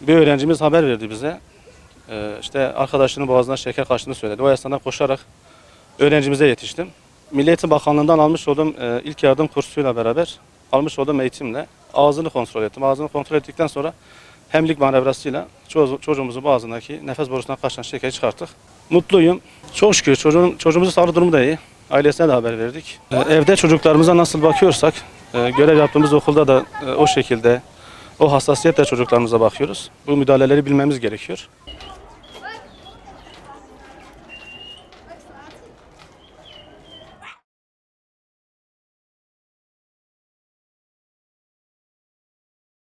Bir öğrencimiz haber verdi bize. Ee, işte arkadaşının boğazına şeker kaçtığını söyledi. O esnada koşarak öğrencimize yetiştim. Milli Eğitim Bakanlığı'ndan almış olduğum e, ilk yardım kursuyla beraber almış olduğum eğitimle ağzını kontrol ettim. Ağzını kontrol ettikten sonra hemlik manevrasıyla ço- çocuğumuzun boğazındaki nefes borusundan kaçan şekeri çıkarttık. Mutluyum. Çok şükür çocuğun, çocuğumuzun sağlık durumu da iyi. Ailesine de haber verdik. Ee, evde çocuklarımıza nasıl bakıyorsak e, görev yaptığımız okulda da e, o şekilde o hassasiyetle çocuklarımıza bakıyoruz. Bu müdahaleleri bilmemiz gerekiyor.